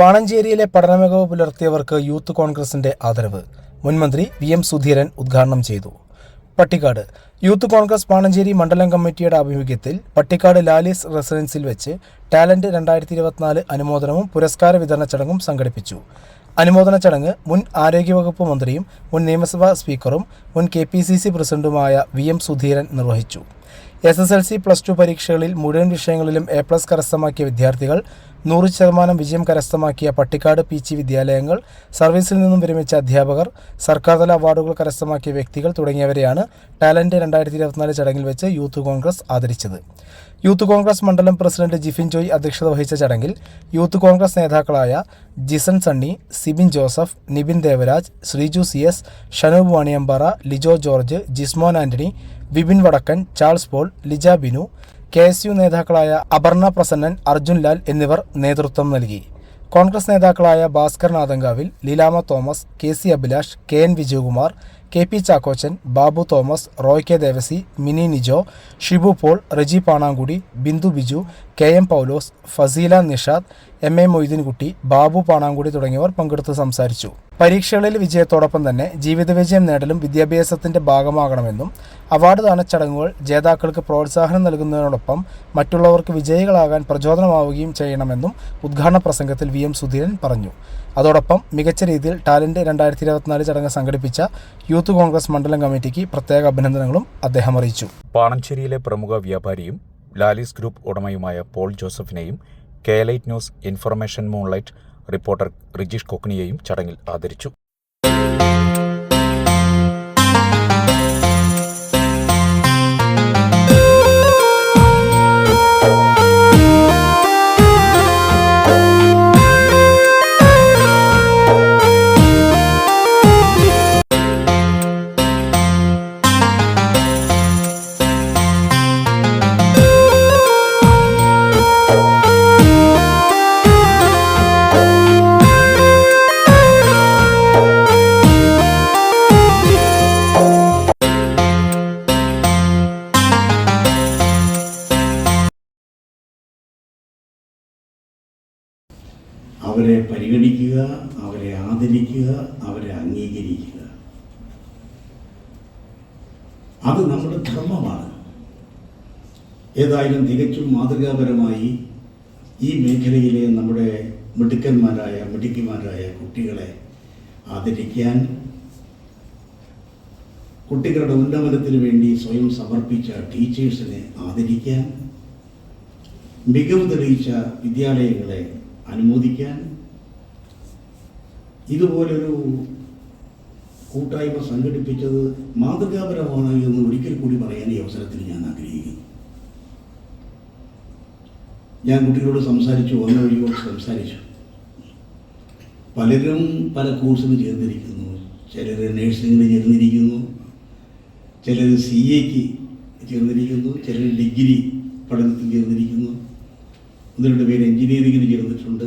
പാണഞ്ചേരിയിലെ പഠനമികവ് പുലർത്തിയവർക്ക് youth കോൺഗ്രസിന്റെ ആദരവ്. മുൻമന്ത്രി വി എം സുധീരൻ ഉദ്ഘാടനം ചെയ്തു. പട്ടിക്കാട്. യൂത്ത് കോൺഗ്രസ് പാണഞ്ചേരി മണ്ഡലം കമ്മിറ്റിയുടെ ആഭിമുഖ്യത്തിൽ പട്ടിക്കാട് ലാലീസ് റെസിഡൻസിൽ വെച്ച് ടാലന്റ് രണ്ടായിരത്തി ഇരുപത്തിനാല് അനുമോദനവും പുരസ്കാര വിതരണ ചടങ്ങും സംഘടിപ്പിച്ചു. അനുമോദന ചടങ്ങ് മുൻ ആരോഗ്യവകുപ്പ് മന്ത്രിയും മുൻ നിയമസഭാ സ്പീക്കറും മുൻ കെ പ്രസിഡന്റുമായ വി എം സുധീരൻ നിർവഹിച്ചു. S S L C plus two പരീക്ഷകളിൽ മുഴുവൻ വിഷയങ്ങളിലും എ പ്ലസ് കരസ്ഥമാക്കിയ വിദ്യാർത്ഥികൾ നൂറ് ശതമാനം വിജയം കരസ്ഥമാക്കിയ പട്ടിക്കാട് പി ജി വിദ്യാലയങ്ങൾ സർവീസിൽ നിന്നും വിരമിച്ച അധ്യാപകർ സർക്കാർതല അവാർഡുകൾ കരസ്ഥമാക്കിയ വ്യക്തികൾ തുടങ്ങിയവരെയാണ് ടാലന്റ് രണ്ടായിരത്തി ഇരുപത്തിനാല് ചടങ്ങിൽ വെച്ച് യൂത്ത് കോൺഗ്രസ് ആദരിച്ചത്. യൂത്ത് കോൺഗ്രസ് മണ്ഡലം പ്രസിഡന്റ് ജിഫിൻ ജോയ് അധ്യക്ഷത വഹിച്ച ചടങ്ങിൽ യൂത്ത് കോൺഗ്രസ് നേതാക്കളായ Jison Sunny Sibin Joseph Nibin Devaraj Sreeju C S Shanoob Vaniyampara Lijo George Jismon Antony Vipin Vadakkan Charles Paul Lija Binu K S U നേതാക്കളായ അപർണ പ്രസന്നൻ അർജുൻ ലാൽ എന്നിവർ നേതൃത്വം നൽകി. കോൺഗ്രസ് നേതാക്കളായ Bhaskar Nadankavil Leelama Thomas K C Abhilash K N Vijayakumar K P Chackochan Babu Thomas Roy K Devasy Mini Nijo Shibu Paul Reji Panankudi Bindu Biju K M Paulose Faseela Nishad M A Moideenkutty Babu Panankudi തുടങ്ങിയവർ പങ്കെടുത്ത് സംസാരിച്ചു. പരീക്ഷകളിൽ വിജയത്തോടൊപ്പം തന്നെ ജീവിത വിജയം നേടലും വിദ്യാഭ്യാസത്തിന്റെ ഭാഗമാകണമെന്നും award ദാന ചടങ്ങുകൾ ജേതാക്കൾക്ക് പ്രോത്സാഹനം നൽകുന്നതിനോടൊപ്പം മറ്റുള്ളവർക്ക് വിജയികളാകാൻ പ്രചോദനമാവുകയും ചെയ്യണമെന്നും ഉദ്ഘാടന പ്രസംഗത്തിൽ വി എം സുധീരൻ പറഞ്ഞു. അതോടൊപ്പം മികച്ച രീതിയിൽ ടാലന്റ് രണ്ടായിരത്തി ഇരുപത്തിനാല് ചടങ്ങ് സംഘടിപ്പിച്ച യൂത്ത് കോൺഗ്രസ് മണ്ഡലം കമ്മിറ്റിക്ക് പ്രത്യേക അഭിനന്ദനങ്ങളും അദ്ദേഹം അറിയിച്ചു. പാണഞ്ചേരിയിലെ പ്രമുഖ വ്യാപാരിയും ലാലിസ് ഗ്രൂപ്പ് ഉടമയുമായ പോൾ ജോസഫിനെയും കേലൈറ്റ് news information moonlight reporter Rijeesh കൊക്നിയെയും ചടങ്ങിൽ ആദരിച്ചു. അവരെ പരിഗണിക്കുക അവരെ ആദരിക്കുക അവരെ അംഗീകരിക്കുക. അത് നമ്മുടെ ധർമ്മമാണ്. ഏതായാലും തികച്ചും മാതൃകാപരമായി ഈ മേഖലയിലെ നമ്മുടെ മിടുക്കന്മാരായ മിടുക്കിമാരായ കുട്ടികളെ ആദരിക്കാൻ കുട്ടികളുടെ ഉന്നമനത്തിന് വേണ്ടി സ്വയം സമർപ്പിച്ച ടീച്ചേഴ്സിനെ ആദരിക്കാൻ മികവ് തെളിയിച്ച വിദ്യാലയങ്ങളെ അനുമോദിക്കാൻ ഇതുപോലൊരു കൂട്ടായ്മ സംഘടിപ്പിച്ചത് മാതൃകാപരമാണ് എന്ന് ഒരിക്കൽ കൂടി പറയാൻ ഈ അവസരത്തിൽ ഞാൻ ആഗ്രഹിക്കുന്നു. ഞാൻ കുട്ടികളോട് സംസാരിച്ചു വന്ന വഴിയോട് സംസാരിച്ചു. പലരും പല കോഴ്സിന് ചേർന്നിരിക്കുന്നു. ചിലർ നേഴ്സിംഗിന് ചേർന്നിരിക്കുന്നു. ചിലർ സി എക്ക് ചേർന്നിരിക്കുന്നു. ചിലർ ഡിഗ്രി പഠനത്തിൽ ചേർന്നിരിക്കുന്നു. ഒന്ന് രണ്ട് പേര് എഞ്ചിനീയറിംഗിന് ചേർന്നിട്ടുണ്ട്.